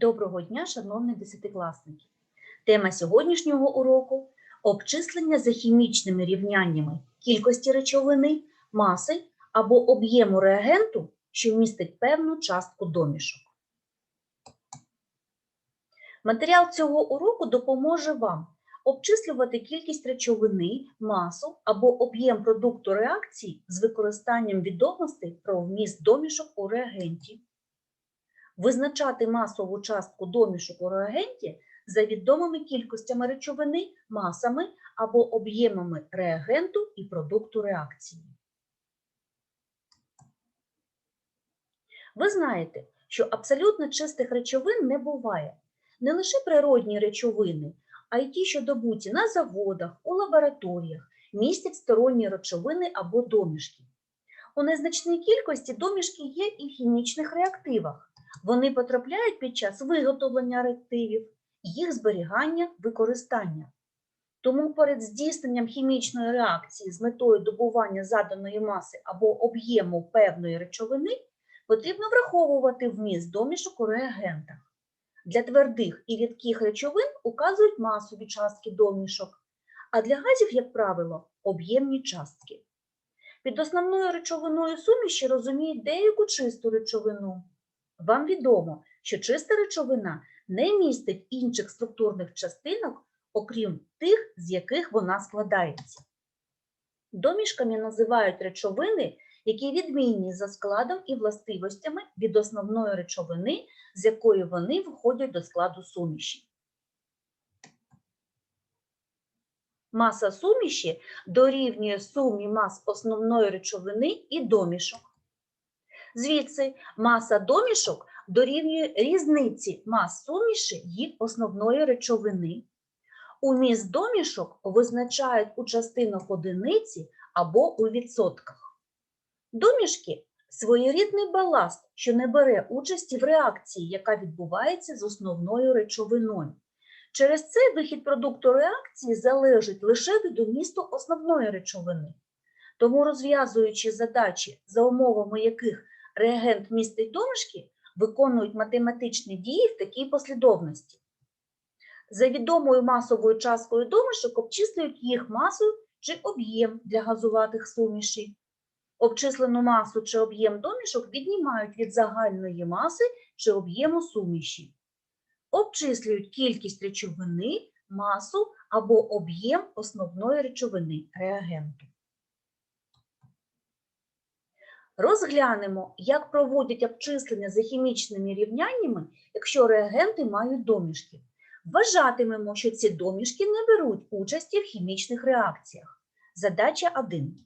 Доброго дня, шановні десятикласники! Тема сьогоднішнього уроку обчислення за хімічними рівняннями кількості речовини, маси або об'єму реагенту, що містить певну частку домішок. Матеріал цього уроку допоможе вам обчислювати кількість речовини, масу або об'єм продукту реакції з використанням відомостей про вміст домішок у реагенті визначати масову частку домішок у реагенті за відомими кількостями речовини, масами або об'ємами реагенту і продукту реакції. Ви знаєте, що абсолютно чистих речовин не буває. Не лише природні речовини, а й ті, що добуті на заводах, у лабораторіях, містять сторонні речовини або домішки. У незначній кількості домішки є і в хімічних реактивах. Вони потрапляють під час виготовлення реактивів, їх зберігання, використання. Тому перед здійсненням хімічної реакції з метою добування заданої маси або об'єму певної речовини потрібно враховувати вміст домішок у реагентах. Для твердих і рідких речовин указують масові частки домішок, а для газів, як правило, об'ємні частки. Під основною речовиною суміші розуміють деяку чисту речовину. Вам відомо, що чиста речовина не містить інших структурних частинок, окрім тих, з яких вона складається. Домішками називають речовини, які відмінні за складом і властивостями від основної речовини, з якої вони входять до складу суміші. Маса суміші дорівнює сумі мас основної речовини і домішок. Звідси маса домішок дорівнює різниці мас суміші й основної речовини. Уміст домішок визначають у частинах одиниці або у відсотках. Домішки своєрідний баласт, що не бере участі в реакції, яка відбувається з основною речовиною. Через це вихід продукту реакції залежить лише від умісту основної речовини. Тому, розв'язуючи задачі, за умовами яких реагент містить домішки, виконують математичні дії в такій послідовності. За відомою масовою часткою домішок обчислюють їх масу чи об'єм для газуватих сумішей. Обчислену масу чи об'єм домішок віднімають від загальної маси чи об'єму суміші. Обчислюють кількість речовини, масу або об'єм основної речовини реагенту. Розглянемо, як проводять обчислення за хімічними рівняннями, якщо реагенти мають домішки. Вважатимемо, що ці домішки не беруть участі в хімічних реакціях. Задача 1.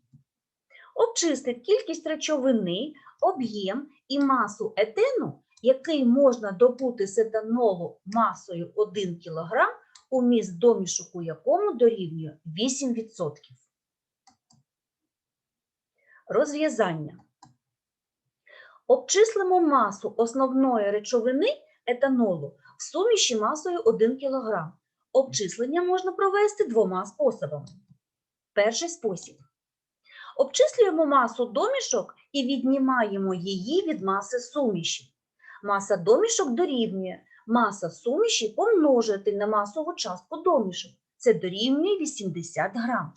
Обчистить кількість речовини, об'єм і масу етену, який можна добути з етанолу масою 1 кг, уміст домішок у якому дорівнює 8%. Розв'язання. Обчислимо масу основної речовини етанолу в суміші масою 1 кг. Обчислення можна провести двома способами. Перший спосіб. Обчислюємо масу домішок і віднімаємо її від маси суміші. Маса домішок дорівнює маса суміші помножити на масову частку домішок. Це дорівнює 80 грам.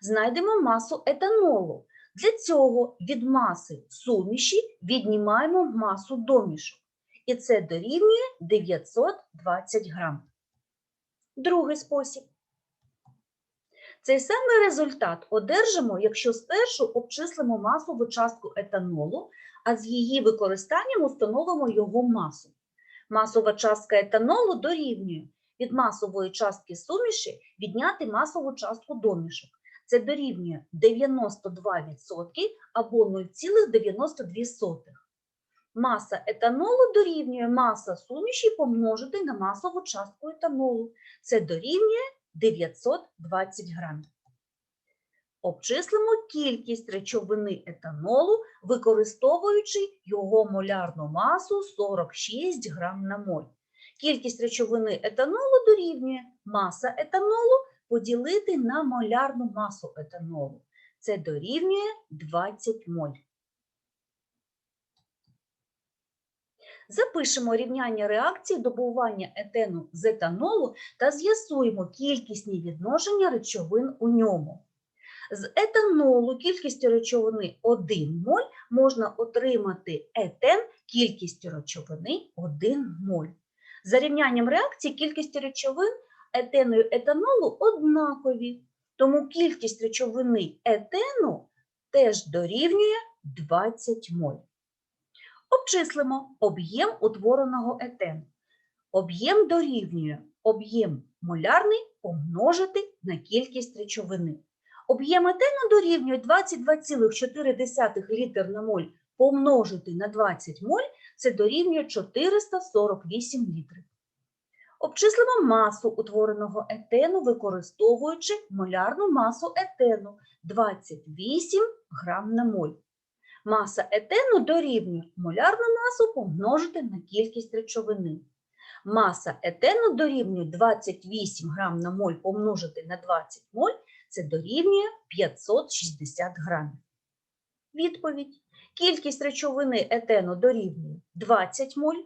Знайдемо масу етанолу. Для цього від маси суміші віднімаємо масу домішок. І це дорівнює 920 грам. Другий спосіб. Цей самий результат одержимо, якщо спершу обчислимо масову частку етанолу, а з її використанням установимо його масу. Масова частка етанолу дорівнює від масової частки суміші відняти масову частку домішок. Це дорівнює 92% або 0,92. Маса етанолу дорівнює маса суміші помножити на масову частку етанолу. Це дорівнює 920 грамів. Обчислимо кількість речовини етанолу, використовуючи його молярну масу 46 грам на моль. Кількість речовини етанолу дорівнює маса етанолу поділити на молярну масу етанолу. Це дорівнює 20 моль. Запишемо рівняння реакції добування етену з етанолу та з'ясуємо кількісні відношення речовин у ньому. З етанолу кількістю речовини 1 моль можна отримати етен кількістю речовини 1 моль. За рівнянням реакції кількість речовин етену і етанолу однакові, тому кількість речовини етену теж дорівнює 20 моль. Обчислимо об'єм утвореного етену. Об'єм дорівнює об'єм молярний помножити на кількість речовини. Об'єм етену дорівнює 22,4 літр на моль помножити на 20 моль, це дорівнює 448 літрів. Обчислимо масу утвореного етену, використовуючи молярну масу етену 28 грам на моль. Маса етену дорівнює молярну масу помножити на кількість речовини. Маса етену дорівнює 28 грам на моль помножити на 20 моль, це дорівнює 560 грамів. Відповідь. Кількість речовини етену дорівнює 20 моль.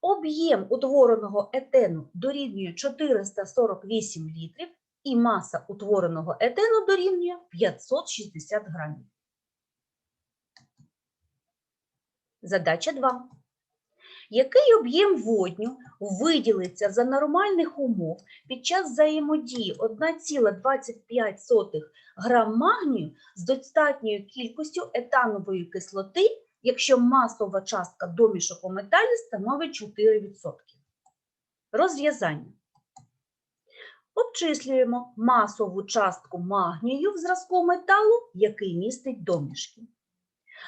Об'єм утвореного етену дорівнює 448 літрів і маса утвореного етену дорівнює 560 грамів. Задача 2. Який об'єм водню виділиться за нормальних умов під час взаємодії 1,25 грам магнію з достатньою кількістю етанової кислоти, якщо масова частка домішок у металі становить 4%? Розв'язання. Обчислюємо масову частку магнію в зразку металу, який містить домішки.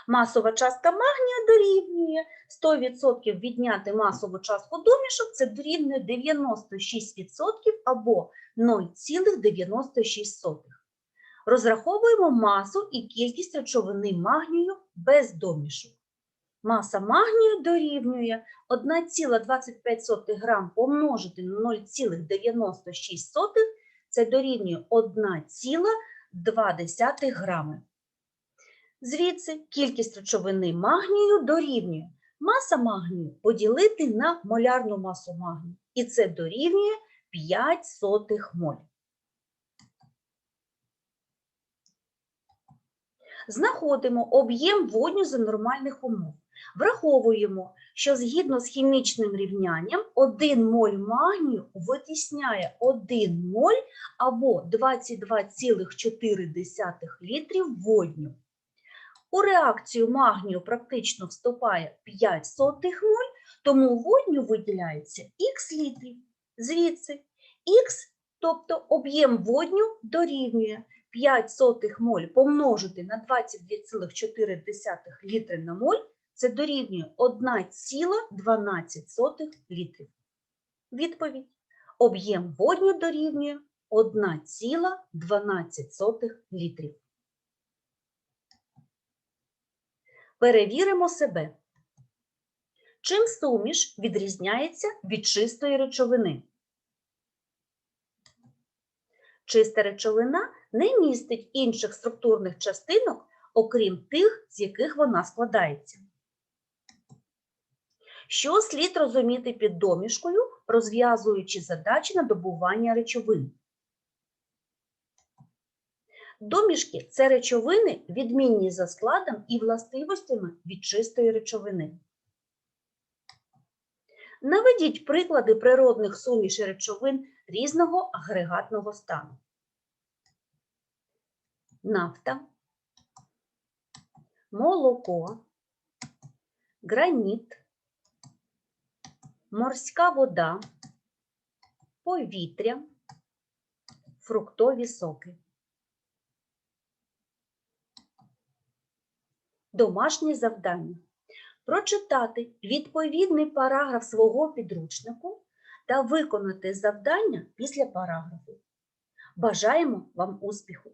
Масова частка магнія дорівнює 100% відняти масову частку домішок, це дорівнює 96% або 0,96. Розраховуємо масу і кількість речовини магнію без домішок. Маса магнію дорівнює 1,25 грам помножити на 0,96, це дорівнює 1,2 грами. Звідси кількість речовини магнію дорівнює маса магнію поділити на молярну масу магнію. І це дорівнює 5 сотих моль. Знаходимо об'єм водню за нормальних умов. Враховуємо, що згідно з хімічним рівнянням 1 моль магнію витісняє 1 моль або 22,4 літрів водню. У реакцію магнію практично вступає 5 сотих моль, тому водню виділяється х літрів. Звідси х, тобто об'єм водню дорівнює 5 моль помножити на 22,4 літри на моль, це дорівнює 1,12 літрів. Відповідь. Об'єм водню дорівнює 1,12 літрів. Перевіримо себе. Чим суміш відрізняється від чистої речовини? Чиста речовина не містить інших структурних частинок, окрім тих, з яких вона складається. Що слід розуміти під домішкою, розв'язуючи задачі на добування речовин? Домішки це речовини, відмінні за складом і властивостями від чистої речовини. Наведіть приклади природних сумішей речовин різного агрегатного стану. Нафта, молоко, граніт, морська вода, повітря, фруктові соки. Домашнє завдання. Прочитати відповідний параграф свого підручнику та виконати завдання після параграфу. Бажаємо вам успіху!